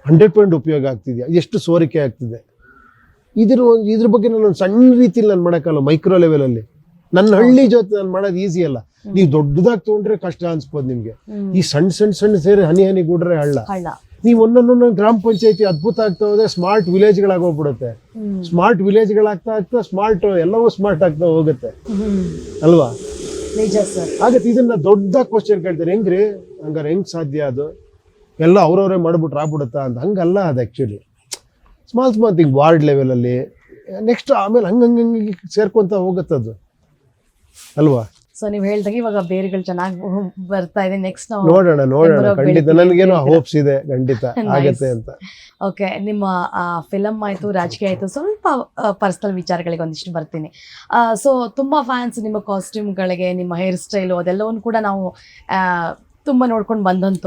ಹಂಡ್ರೆಡ್ ಪರ್ಸೆಂಟ್ ಉಪಯೋಗ ಆಗ್ತಿದೆಯಾ? ಎಷ್ಟು ಸೋರಿಕೆ ಆಗ್ತಿದೆ? ಇದ್ರ ಒಂದು ಇದ್ರ ಬಗ್ಗೆ ನಾನು ಒಂದು ಸಣ್ಣ ರೀತಿಲಿ ನಾನು ಮಾಡೋಕ್ಕಲ್ಲ ಮೈಕ್ರೋ ಲೆವೆಲಲ್ಲಿ ನನ್ನ ಹಳ್ಳಿ ಜೊತೆ ನಾನು ಮಾಡೋದು ಈಸಿ ಅಲ್ಲ. ನೀವು ದೊಡ್ಡದಾಗಿ ತೊಗೊಂಡ್ರೆ ಕಷ್ಟ ಅನ್ಸ್ಬೋದು ನಿಮಗೆ. ಈ ಸಣ್ಣ ಸಣ್ಣ ಸಣ್ಣ ಸೇರಿ ಹನಿ ಹನಿ ಗೂಡ್ರೆ ಹಳ್ಳ. ಹಳ್ಳ. ನೀವು ಒಂದೊಂದೊಂದು ಗ್ರಾಮ ಪಂಚಾಯತಿ ಅದ್ಭುತ ಆಗ್ತಾ ಹೋದ್ರೆ ಸ್ಮಾರ್ಟ್ ವಿಲೇಜ್ಗಳಾಗೋಗ್ಬಿಡುತ್ತೆ. ಸ್ಮಾರ್ಟ್ ವಿಲೇಜ್ಗಳಾಗ್ತಾ ಆಗ್ತಾ ಸ್ಮಾರ್ಟ್ ಎಲ್ಲವೂ ಸ್ಮಾರ್ಟ್ ಆಗ್ತಾ ಹೋಗುತ್ತೆ. ಅಲ್ವಾ? ನಿಜ ಸರ್. ಆಗತ್ತೆ ಇದನ್ನ ದೊಡ್ಡ ಕ್ವಶನ್ ಕೇಳ್ತಾರೆ ಹೆಂಗ್ರಿ? ಹಂಗಾರೆ ಹೆಂಗ್ ಸಾಧ್ಯ ಅದು? ಎಲ್ಲ ಅವ್ರವ್ರೇ ಮಾಡ್ಬಿಟ್ರೆ ಆಗ್ಬಿಡುತ್ತಾ? ಅಂತ. ಹಂಗಲ್ಲ ಅದು actually small small thing ward ಲೆವೆಲಲ್ಲಿ ನೆಕ್ಸ್ಟ್ ಆಮೇಲೆ ಹಂಗೆ ಹಂಗೆ ಹಂಗೆ ಸೇರ್ಕೊಂತ ಹೋಗುತ್ತದು. ಅಲ್ವಾ? ಸೊ ನೀವು ಹೇಳ್ದಂಗೆ ಇವಾಗ ಬೇರೆಗಳು ಚೆನ್ನಾಗಿ ಬರ್ತಾ ಇದೆ. ನೆಕ್ಸ್ಟ್ ನಾವು ನೋಡೋಣ ನೋಡೋಣ. ಖಂಡಿತ. ನನಗೇನೋ. ಹೋಪ್ಸ್ ಇದೆ. ಖಂಡಿತ. ಆಗುತ್ತೆ ಅಂತ. ಓಕೆ ನಿಮ್ಮ ಫಿಲಮ್ ಆಯಿತು ರಾಜಕೀಯ ಆಯಿತು ಸ್ವಲ್ಪ ಪರ್ಸನಲ್ ವಿಚಾರಗಳಿಗೆ ಒಂದಿಷ್ಟು ಬರ್ತೀನಿ. ಸೊ ತುಂಬ ಫ್ಯಾನ್ಸ್ ನಿಮ್ಮ ಕಾಸ್ಟ್ಯೂಮ್ಗಳಿಗೆ ನಿಮ್ಮ ಹೇರ್ ಸ್ಟೈಲು ಅದೆಲ್ಲವನ್ನು ಕೂಡ ನಾವು ಆ, ತುಂಬ ನೋಡ್ಕೊಂಡು ಬಂದಂತ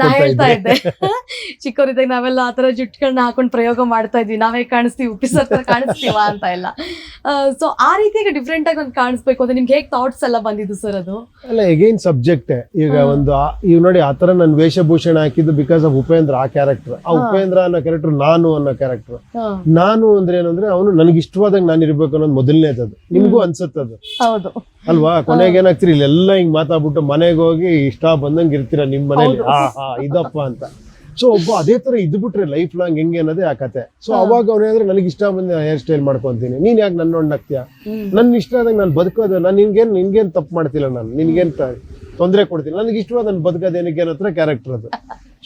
ನಾ ಹೇಳ್ತಾ ಇದ್ದೆ. ಚಿಕ್ಕವರಿದ್ದಾಗ ನಾವೆಲ್ಲ ಆ ತರ ಜುಟ್ಗಳನ್ನ ಹಾಕೊಂಡು ಪ್ರಯೋಗ ಮಾಡ್ತಾ ಇದ್ವಿ. ನಾವೇ ಕಾಣಿಸ್ತೀವಿ ಉಪ್ಪಿಸ್ ಹತ್ರ ಕಾಣಿಸ್ತೀವ ಅಂತ ಎಲ್ಲ. ಸೊ ಆ ರೀತಿಯಾಗಿ ಡಿಫ್ರೆಂಟ್ ಆಗಿ ಒಂದು ಕಾಣಿಸ್ಬೇಕು ಅಂದ್ರೆ ನಿಮ್ಗೆ ಹೇಗೆ ಥಾಟ್ಸ್ ಎಲ್ಲ ಬಂದಿದ್ದು ಸರ್ ಅದು? ಅಲ್ಲ ಎಗೈನ್ ಸಬ್ಜೆಕ್ಟ್ ಈಗ ಒಂದು ಈಗ ನೋಡಿ ಆ ತರ ನಾನು ವೇಷಭೂಷಣ ಹಾಕಿದ್ದು ಬಿಕಾಸ್ ಆಫ್ ಉಪೇಂದ್ರ ಆ ಕ್ಯಾರೆಕ್ಟರ್ ಆ ಉಪೇಂದ್ರ ಅನ್ನೋ ಕ್ಯಾರೆಕ್ಟರ್ ನಾನು ಅನ್ನೋ ಕ್ಯಾರೆಕ್ಟರ್ ನಾನು ಅಂದ್ರೆ ಏನಂದ್ರೆ ಅವನು ನನಗೆ ಇಷ್ಟವಾದಾಗ ನಾನು ಇರ್ಬೇಕು ಅನ್ನೋದು ಮೊದಲನೇದದು ನಿಮ್ಗೂ ಅನ್ಸುತ್ತದು. ಹೌದು. ಅಲ್ವಾ? ಕೊನೆಗೆ ಏನಾಗ್ತೀರಿ? ಇಲ್ಲೆಲ್ಲ ಹಿಂಗ್ ಮಾತಾಡ್ಬಿಟ್ಟು ಮನೆಗೆ ಹೋಗಿ ಇಷ್ಟ ಬಂದಂಗೆ ಇರ್ತೀರ ನಿಮ್ ಮನೇಲಿ. ಹಾ ಹಾ ಇದಪ್ಪ ಅಂತ. ಸೊ ಒಬ್ಬ ಅದೇ ತರ ಇದ್ಬಿಟ್ರೆ ಲೈಫ್ ಲಾಂಗ್ ಹೆಂಗೆ ಅನ್ನೋದೇ ಆ ಕತೆ. ಸೊ ಅವಾಗ ಅಂದ್ರೆ ನನಗೆ ಇಷ್ಟ ಬಂದ ಹೇರ್ ಸ್ಟೈಲ್ ಮಾಡ್ಕೊಂತೀನಿ. ನೀನ್ ಯಾಕೆ ನನ್ನ ನೋಡಿ ನಗ್ತೀಯ ನನ್ ಇಷ್ಟ ಆದಾಗ ನಾನು ಬದುಕೋದು ನಾನು ನಿನ್ಗೇನ್ ನಿನ್ಗೇನ್ ತಪ್ಪು ಮಾಡ್ತಿಲ್ಲ ನಾನು. ನಿನ್ಗೇನ್ ತೊಂದರೆ ಕೊಡ್ತೀನಿ ನನಗೆ ಇಷ್ಟವಾದ ನಾನು ಬದುಕೋದೇನಕ್ಕೆ ಹತ್ರ ಕ್ಯಾರೆಕ್ಟರ್ ಅದು.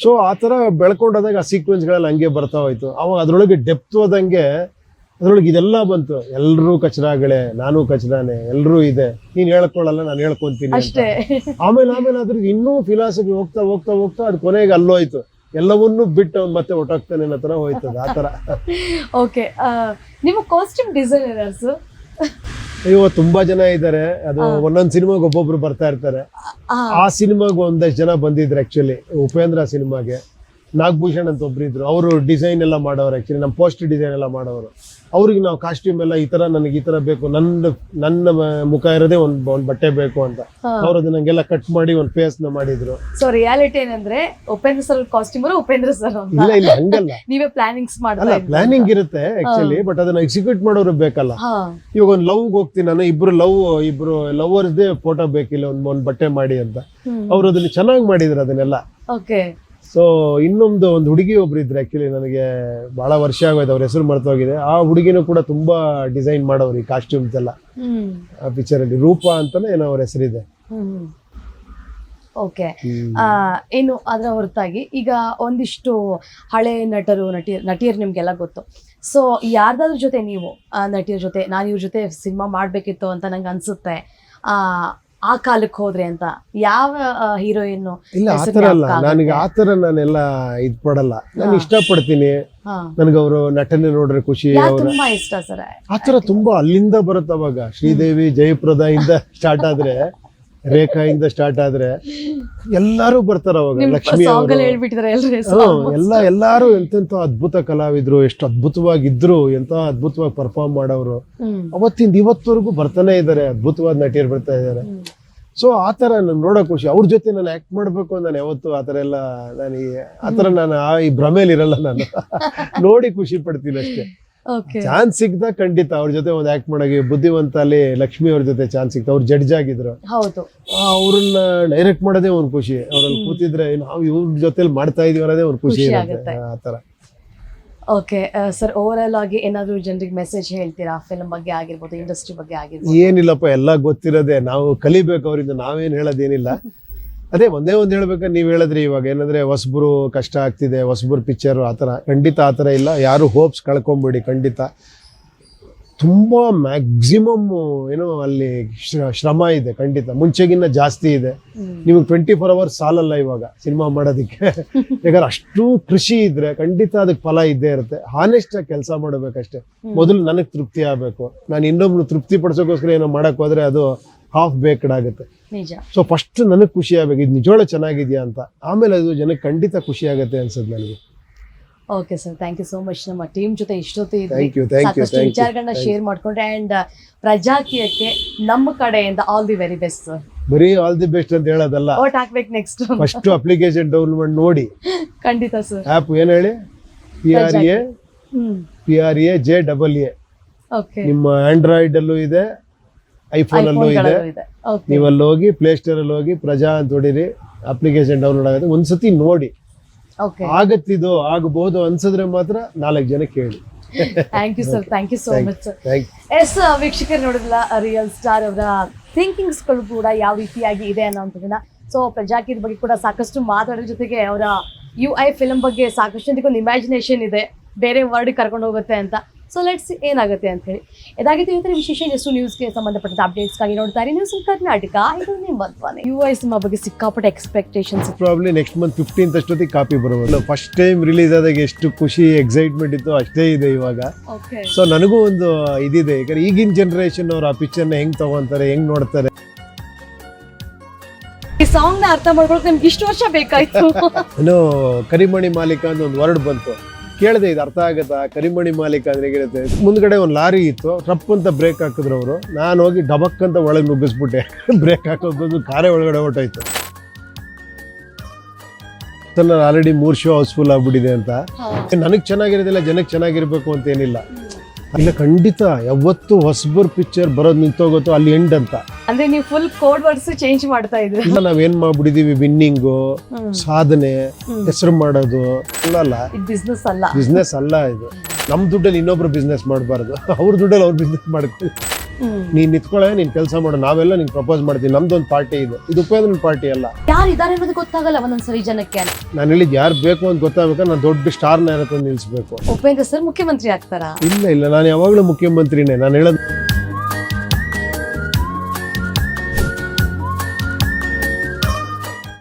ಸೊ ಆ ಥರ ಬೆಳ್ಕೊಂಡೋದಾಗ ಆ ಸೀಕ್ವೆನ್ಸ್ಗಳೆಲ್ಲ ಹಂಗೆ ಬರ್ತಾ ಹೋಯ್ತು. ಅವಾಗ ಅದ್ರೊಳಗೆ ಡೆಪ್ತ್ ಹೋದಂಗೆ ಅದ್ರೊಳಗೆ ಇದೆಲ್ಲ ಬಂತು. ಎಲ್ಲರೂ ಕಚರಾಗಳೇ ನಾನು ಕಚರಾನೆ ಎಲ್ಲರೂ ಇದೆ. ನೀನ್ ಹೇಳ್ಕೊಳ್ಳಲ್ಲ ನಾನು ಹೇಳ್ಕೊಂತೀನಿ ಅಂತ. ಅಷ್ಟೇ. ಆಮೇಲೆ ಆಮೇಲೆ ಅದ್ರಿಗೆ ಇನ್ನೂ ಫಿಲಾಸಫಿ ಹೋಗ್ತಾ ಹೋಗ್ತಾ ಹೋಗ್ತಾ ಅದು ಕೊನೆಗೆ ಅಲ್ಲೋಯ್ತು. ಎಲ್ಲವನ್ನೂ ಬಿಟ್ಟು ಅವ್ನು ಮತ್ತೆ ಹೊಟ್ಟೋಗ್ತಾನೆ ಅನ್ನೋ ಥರ ಹೋಯ್ತದ ಆ ಥರ. ಓಕೆ ನಿಮ್ಮ ಕಾಸ್ಟ್ಯೂಮ್ ಡಿಸೈನರ್ಸ್ ಅಯ್ಯೋ ತುಂಬಾ ಜನ ಇದ್ದಾರೆ. ಅದು ಒಂದೊಂದ್ ಸಿನಿಮಾಗೆ ಒಬ್ಬೊಬ್ರು ಬರ್ತಾ ಇರ್ತಾರೆ. ಆ ಸಿನಿಮಾಗೆ ಒಂದಷ್ಟು ಜನ ಬಂದಿದ್ರು ಆಕ್ಚುಲಿ ಉಪೇಂದ್ರ ಸಿನಿಮಾಗೆ. ನಾಗಭೂಷಣ್ ಅಂತ ಒಬ್ರು ಇದ್ರು ಅವರು ಡಿಸೈನ್ ಎಲ್ಲ ಮಾಡೋರು ಆಕ್ಚುಲಿ ನಮ್ಮ ಪೋಸ್ಟ್ ಡಿಸೈನ್ ಎಲ್ಲ ಮಾಡೋರು. ಅವ್ರಿಗೆ ನಾವು ಕಾಸ್ಟ್ಯೂಮ್ ಎಲ್ಲ ಈ ತರ ನನಗೆ ಈ ತರ ಬೇಕು ನನ್ನ ನನ್ನ ಮುಖ ಇರೋದೇ ಒಂದ್ ಒಂದ್ ಬಟ್ಟೆ ಬೇಕು ಅಂತ. ಅವ್ರು ನಂಗೆಲ್ಲ ಕಟ್ ಮಾಡಿ ಒಂದ್ ಫೇಸ್ನ ಮಾಡಿದ್ರು. ಸೊ ರಿಯಾಲಿಟಿ ಏನಂದ್ರೆ Upendra sir costume Upendra sir ಇಲ್ಲ ಇಲ್ಲ ಹಂಗಲ್ಲ. ನೀವೇ ಪ್ಲಾನಿಂಗ್ಸ್ ಮಾಡ್ತಾ ಅಲ್ಲ ಪ್ಲಾನಿಂಗ್ ಇರುತ್ತೆ ಆಕ್ಚುಲಿ ಬಟ್ ಅದನ್ನ ಎಕ್ಸಿಕ್ಯೂಟ್ ಮಾಡೋರು ಬೇಕಲ್ಲ. ಇವಾಗ ಒಂದ್ ಲವ್ ಹೋಗ್ತೀನಿ ನಾನು ಇಬ್ರು ಲವ್ ಇಬ್ರು ಲವರ್ಸ್ದೇ ಫೋಟೋ ಬೇಕಿಲ್ಲ ಒಂದ್ ಒಂದ್ ಬಟ್ಟೆ ಮಾಡಿ ಅಂತ. ಅವ್ರು ಅದನ್ನ ಚೆನ್ನಾಗಿ ಮಾಡಿದ್ರು ಅದನ್ನೆಲ್ಲ. ಓಕೆ ಸೊ ಇನ್ನೊಂದು ಒಂದು ಹುಡುಗಿ ಒಬ್ರು ಇದ್ರು ಆಕ್ಚುಲಿ ನನಗೆ ಬಹಳ ವರ್ಷ ಆಗೋಯ್ತು ಅವ್ರ ಹೆಸರು ಮರ್ತೋಗಿದೆ ಆ ಹುಡುಗಿನೂ ಕೂಡ ತುಂಬಾ ಡಿಸೈನ್ ಮಾಡೋರು ಈ ಕಾಸ್ಟ್ಯೂಮ್ಸ್ ಎಲ್ಲ. ಆ ಪಿಕ್ಚರ್ ಅಲ್ಲಿ ರೂಪ ಅಂತಾನೆ ಏನೋ ಅವ್ರ ಹೆಸರಿದೆ. ಓಕೆ ಏನು ಅದರ ಹೊರತಾಗಿ ಈಗ ಒಂದಿಷ್ಟು ಹಳೆ ನಟರು ನಟಿ ನಟಿಯರು ನಿಮಗೆಲ್ಲ ಗೊತ್ತು. ಸೊ ಯಾರ್ದಾದ್ರ ಜೊತೆ ನೀವು ನಟಿಯರ ಜೊತೆ ನಾನು ಇವ್ರ ಜೊತೆ ಸಿನಿಮಾ ಮಾಡಬೇಕಿತ್ತು ಅಂತ ನಂಗೆ ಅನ್ಸುತ್ತೆ. ಆ ಕಾಲಕ್ಕೆ ಹೋದ್ರೆ ಅಂತ ಯಾವ ಹೀರೋಯಿನ್ ಇಲ್ಲ ಆ ಥರ ಅಲ್ಲ. ನನಗೆ ಆ ಥರ ನಾನೆಲ್ಲ ಇದ್ ಪಡಲ್ಲ. ನಾನು. ಇಷ್ಟಪಡ್ತೀನಿ. ನನ್ಗೆ ಅವರು ನಟನೆ ನೋಡ್ರೆ ಖುಷಿ ತುಂಬಾ ಇಷ್ಟ ಸರ್. ಆ ಥರ ತುಂಬಾ ಅಲ್ಲಿಂದ ಬರುತ್ತೆ ಅವಾಗ ಶ್ರೀದೇವಿ ಜಯಪ್ರದ ಇಂದ ಸ್ಟಾರ್ಟ್ ಆದ್ರೆ ರೇಖಾ ಇಂದ ಸ್ಟಾರ್ಟ್ ಆದ್ರೆ ಎಲ್ಲಾರು ಬರ್ತಾರ ಅವಾಗ. ಲಕ್ಷ್ಮಿ ಎಲ್ಲ ಎಲ್ಲಾರು ಎಂತೆಂತ ಅದ್ಭುತ ಕಲಾವಿದ್ರು ಎಷ್ಟು ಅದ್ಭುತವಾಗಿದ್ರು ಎಂತ ಅದ್ಭುತವಾಗಿ ಪರ್ಫಾರ್ಮ್ ಮಾಡೋರು. ಅವತ್ತಿಂದ ಇವತ್ತವರೆಗೂ ಬರ್ತಾನೆ ಇದ್ದಾರೆ ಅದ್ಭುತವಾದ ನಟಿಯರು ಬರ್ತಾ ಇದ್ದಾರೆ. ಸೊ ಆತರ ಥರ ನಾನು ನೋಡೋ ಖುಷಿ. ಅವ್ರ ಜೊತೆ ನಾನು ಆಕ್ಟ್ ಮಾಡ್ಬೇಕು ನಾನು ಯಾವತ್ತು ಆತರ ಥರ ಎಲ್ಲ ನಾನು ಆತರ ಆ ಥರ ನಾನು ಆ ಈ ಭ್ರಮೆಯಲ್ಲಿ ಇರಲ್ಲ ನಾನು. ನೋಡಿ ಖುಷಿ ಪಡ್ತೀನಿ ಅಷ್ಟೇ. ಚಾನ್ಸ್ ಸಿಗ್ತಾ ಖಂಡಿತ ಅವ್ರ ಜೊತೆ ಒಂದು ಆಕ್ಟ್ ಮಾಡೋಕೆ ಬುದ್ಧಿವಂತ ಅಲ್ಲಿ ಲಕ್ಷ್ಮಿ ಅವ್ರ ಜೊತೆ ಚಾನ್ಸ್ ಸಿಗ್ತ ಅವ್ರು ಜಡ್ಜ್ ಆಗಿದ್ರು. ಹೌದು. ಅವ್ರನ್ನ ಡೈರೆಕ್ಟ್ ಮಾಡೋದೇ ಒಂದು ಖುಷಿ. ಅವ್ರಲ್ಲಿ ಕೂತಿದ್ರೆ ನಾವು ಇವ್ರ ಜೊತೆಲಿ ಮಾಡ್ತಾ ಇದೀವಿ ಅನ್ನೋದೇ ಒಂದು ಖುಷಿ ಖುಷಿ ಇರುತ್ತೆ. ಆಗುತ್ತೆ. ಆ ಥರ ಓಕೆ ಸರ್ ಓವರ್ ಆಲ್ ಆಗಿ ಏನಾದರೂ ಜನರಿಗೆ ಮೆಸೇಜ್ ಹೇಳ್ತೀರಾ? ಫಿಲ್ಮ್ ಬಗ್ಗೆ ಆಗಿರ್ಬೋದು ಇಂಡಸ್ಟ್ರಿ ಬಗ್ಗೆ ಆಗಿರ್ಬೋದು? ಏನಿಲ್ಲಪ್ಪ ಎಲ್ಲ ಗೊತ್ತಿರೋದೇ. ನಾವು ಕಲಿಬೇಕು ಅವರಿಂದ ನಾವೇನು ಹೇಳೋದೇನಿಲ್ಲ. ಅದೇ ಒಂದೇ ಒಂದು ಹೇಳ್ಬೇಕಾದ್ರೆ ನೀವು ಹೇಳಿದ್ರಿ ಇವಾಗ ಏನಂದ್ರೆ ಹೊಸಬ್ರು ಕಷ್ಟ ಆಗ್ತಿದೆ ಹೊಸಬ್ರು ಪಿಕ್ಚರ್ ಆ ಥರ. ಖಂಡಿತ ಆ ಥರ ಇಲ್ಲ ಯಾರು ಹೋಪ್ಸ್ ಕಳ್ಕೊಂಬಿಡಿ ಖಂಡಿತ. ತುಂಬ ಮ್ಯಾಕ್ಸಿಮಮ್ ಏನೋ ಅಲ್ಲಿ ಶ್ರ- ಶ್ರಮ ಇದೆ ಖಂಡಿತ. ಮುಂಚೆಗಿನ್ನ ಜಾಸ್ತಿ ಇದೆ. ನಿಮಗೆ ಟ್ವೆಂಟಿ ಫೋರ್ ಅವರ್ಸ್ ಸಾಲಲ್ಲ ಇವಾಗ ಸಿನಿಮಾ ಮಾಡೋದಕ್ಕೆ. ಯಾಕಂದ್ರೆ ಅಷ್ಟು ಕೃಷಿ ಇದ್ರೆ ಖಂಡಿತ ಅದಕ್ಕೆ ಫಲ ಇದ್ದೇ ಇರುತ್ತೆ. ಹಾನೆಸ್ಟ್ ಆಗಿ ಕೆಲಸ ಮಾಡಬೇಕಷ್ಟೇ. ಮೊದಲು ನನಗೆ ತೃಪ್ತಿ ಆಗಬೇಕು. ನಾನು ಇನ್ನೊಬ್ರು ತೃಪ್ತಿ ಪಡಿಸೋಕ್ಕೋಸ್ಕರ ಏನೋ ಮಾಡಕ್ ಹೋದ್ರೆ ಅದು ಹಾಫ್ ಬೇಕ್ಡ್ ಆಗುತ್ತೆ. ನಿಜ. ಸೊ ಫಸ್ಟ್ ನನಗೆ ಖುಷಿ ಆಗಬೇಕು ಇದು ನಿಜವಾಗ್ಲೂ ಚೆನ್ನಾಗಿದೆಯಾ ಅಂತ. ಆಮೇಲೆ ಅದು ಜನಕ್ಕೆ ಖಂಡಿತ ಖುಷಿ ಆಗುತ್ತೆ ಅನ್ಸುತ್ತೆ ನನಗೆ. Okay sir thank you so much ನಮ್ಮ ಟೀಮ್ ಜೊತೆ ಇಷ್ಟೊತ್ತು ಸಾಕಷ್ಟು ವಿಚಾರಗಳನ್ನ ಶೇರ್ ಮಾಡ್ಕೊಂಡ್ರೆ ಅಂಡ್ ಪ್ರಜಾಕೀಯಕ್ಕೆ ನಮ್ಮ ಕಡೆಯಿಂದ all the very best sir ಬರೀ ಆಲ್ ದಿ ಬೆಸ್ಟ್ ಅಂತ ಹೇಳೋದಲ್ಲ. ಓಟ್ ಹಾಕ್ಬೇಕು ನೆಕ್ಸ್ಟ್ ಫಸ್ಟ್ ಅಪ್ಲಿಕೇಶನ್ ಡೌನ್ಲೋಡ್ ನೋಡಿ. ಖಂಡಿತ ಸರ್ ಆ್ಯಪ್ ಏನು ಹೇಳಿ? P R A P R A J double A okay ನಿಮ್ಮ ಆಂಡ್ರಾಯ್ಡ್ ಅಲ್ಲೂ ಇದೆ. ಐಫೋನ್ ಅಲ್ಲೂ ಇದೆ. ನೀವು ಅಲ್ಲಿ ಹೋಗಿ ಪ್ಲೇಸ್ಟೋರ್ ಅಲ್ಲಿ ಹೋಗಿ ಪ್ರಜಾ ಅಂತ ಹೊಡೀರಿ ಅಪ್ಲಿಕೇಶನ್ ಡೌನ್ಲೋಡ್ ಆಗುತ್ತೆ. ಒಂದ್ಸತಿ ನೋಡಿ. ಆಗತ್ತಿದು ಆಗಬಹುದು ಅನ್ಸಿದ್ರೆ ಮಾತ್ರ ನಾಲ್ಕು ಜನ ಕೇಳಿ. Thank you sir thank you so much sir yes ವೀಕ್ಷಕರು ನೋಡಿದ್ಲ ರಿಯಲ್ ಸ್ಟಾರ್ ಅವರ ಥಿಂಕಿಂಗ್ಸ್ಗಳು ಕೂಡ ಯಾವ ರೀತಿಯಾಗಿ ಇದೆ ಅನ್ನೋಂಥದ್ದನ್ನ ಸೊ ಪ್ರಜಾಕೀಯ ಬಗ್ಗೆ ಕೂಡ ಸಾಕಷ್ಟು ಮಾತಾಡೋ ಜೊತೆಗೆ ಅವರ ಯು ಐ ಫಿಲಮ್ ಬಗ್ಗೆ ಸಾಕಷ್ಟು ಒಂದು ಇಮ್ಯಾಜಿನೇಷನ್ ಇದೆ. ಬೇರೆ ವರ್ಡ್ ಕರ್ಕೊಂಡು ಹೋಗುತ್ತೆ ಅಂತ. ಸೊ ಲೆಟ್ಸ್ ಏನಾಗುತ್ತೆ ಅಂತ ಹೇಳಿ. ಇದಾಗಿತ್ತು ಇವತ್ತಿನ ವಿಶೇಷ ಎಷ್ಟು ನ್ಯೂಸ್ಗೆ ಸಂಬಂಧಪಟ್ಟ ಅಪ್ಡೇಟ್ಸ್ಗಾಗಿ ನೋಡ್ತಾರೆ ನ್ಯೂಸ್ ಕರ್ನಾಟಕ. ಇದು ನಿಮ್ಮ ಯು ಐ ಸಿನಿಮಾ ಬಗ್ಗೆ ಸಿಕ್ಕಾಪಟ್ಟೆ expectations probably next month fifteenth ಅಷ್ಟೊತ್ತಿಗೆ ಕಾಪಿ ಬರಬಹುದು. ಫಸ್ಟ್ ಟೈಮ್ ರಿಲೀಸ್ ಆದಾಗ ಎಷ್ಟು ಖುಷಿ ಎಕ್ಸೈಟ್ಮೆಂಟ್ ಇತ್ತು ಅಷ್ಟೇ ಇದೆ ಇವಾಗ. ಓಕೆ ಸೊ ನನಗೂ ಒಂದು ಇದಿದೆ. ಯಾಕಂದ್ರೆ ಈಗಿನ ಜನರೇಷನ್ ಅವರು ಆ ಪಿಕ್ಚರ್ನ ಹೆಂಗ್ ತಗೊಂತಾರೆ ಹೆಂಗ್ ನೋಡ್ತಾರೆ? ಈ ಸಾಂಗ್ನ ಅರ್ಥ ಮಾಡ್ಕೊಳಕ್ ನಿಮ್ಗೆ ಇಷ್ಟು ವರ್ಷ ಬೇಕಾಯ್ತು. ಇನ್ನು ಕರಿಮಣಿ ಮಾಲೀಕ ಅಂತ ಒಂದು ವರ್ಡ್ ಬಂತು. ಕೇಳಿದೆ ಇದು ಅರ್ಥ ಆಗುತ್ತಾ? ಕರಿಮಣಿ ಮಾಲೀಕ ಅಂದ್ರೆ ಹೇಗಿರುತ್ತೆ? ಮುಂದ್ಗಡೆ ಒಂದು ಲಾರಿ ಇತ್ತು ಟ್ರಪ್ ಅಂತ ಬ್ರೇಕ್ ಹಾಕಿದ್ರು ಅವರು. ನಾನು ಹೋಗಿ ಡಬಕ್ ಅಂತ ಒಳಗೆ ನುಗ್ಗಿಸ್ಬಿಟ್ಟೆ. ಬ್ರೇಕ್ ಹಾಕೋದು ಕಾರೇ ಒಳಗಡೆ ಹೊರಟೋಯ್ತು. ನಾನು ಆಲ್ರೆಡಿ ಮೂರ್ ಶೋ ಹೌಸ್ಫುಲ್ ಆಗ್ಬಿಟ್ಟಿದೆ ಅಂತ. ನನಗೆ ಚೆನ್ನಾಗಿರೋದಿಲ್ಲ ಜನಕ್ಕೆ ಚೆನ್ನಾಗಿರ್ಬೇಕು ಅಂತ ಏನಿಲ್ಲ. ಇಲ್ಲ ಖಂಡಿತ ಯಾವತ್ತು ಹೊಸಬರ್ ಪಿಕ್ಚರ್ ಬರೋದು ನಿಂತೋಗುತ್ತೋ ಅಲ್ಲಿ ಎಂಡ್ ಅಂತ. ಅಂದ್ರೆ ನೀವು ಫುಲ್ ಕೋಡ್ ವರ್ಡ್ಸ್ ಚೇಂಜ್ ಮಾಡ್ತಾ ಇದ್ರಿ ಇಲ್ಲ ನಾವೇನ್ ಮಾಡ್ಬಿಡಿದೀವಿ ವಿನ್ನಿಂಗು ಸಾಧನೆ ಹೆಸರು ಮಾಡೋದು ಅಲ್ಲ ಬಿಸ್ನೆಸ್ ಅಲ್ಲ. ಬಿಸ್ನೆಸ್ ಅಲ್ಲ ಇದು. ನಮ್ಮ ದುಡ್ಡಲ್ಲಿ ಇನ್ನೊಬ್ರು ಬಿಸ್ನೆಸ್ ಮಾಡಬಾರ್ದು. ಅವ್ರ ದುಡ್ಡಲ್ಲಿ ಅವ್ರ ಬಿಸ್ನೆಸ್ ಮಾಡ್ಕೊಳ್ಳಿ. ನೀನ್ ನಿಂತ್ಕೊಳ್ಳೆ ನೀನ್ ಕೆಲಸ ಮಾಡು ನಾವೆಲ್ಲ ನಿನ್ ಪ್ರಪೋಸ್ ಮಾಡ್ತೀವಿ. ನಮ್ದೊಂದು ಪಾರ್ಟಿ ಇದು. ಇದು ಉಪಯೋಗ ಪಾರ್ಟಿ ಅಲ್ಲ. ಯಾರು ಇದಾರೆ ಅನ್ನೋದು ಗೊತ್ತಾಗಲ್ಲ ಒಂದೊಂದ್ಸರಿ ಜನಕ್ಕೆ. ನಾನು ಹೇಳಿದ್ ಯಾರು ಬೇಕು ಅಂತ ಗೊತ್ತಾಗಬೇಕು ನಾನು ದೊಡ್ಡ ಸ್ಟಾರ್ನ ಯಾರತ್ರ ನಿಲ್ಸ್ಬೇಕು. ಉಪೇಂದ್ರ ಸರ್ ಮುಖ್ಯಮಂತ್ರಿ ಆಗ್ತಾರ? ಇಲ್ಲ ಇಲ್ಲ. ನಾನು ಯಾವಾಗಲೂ ಮುಖ್ಯಮಂತ್ರಿನೇ. ನಾನು ಹೇಳೋದು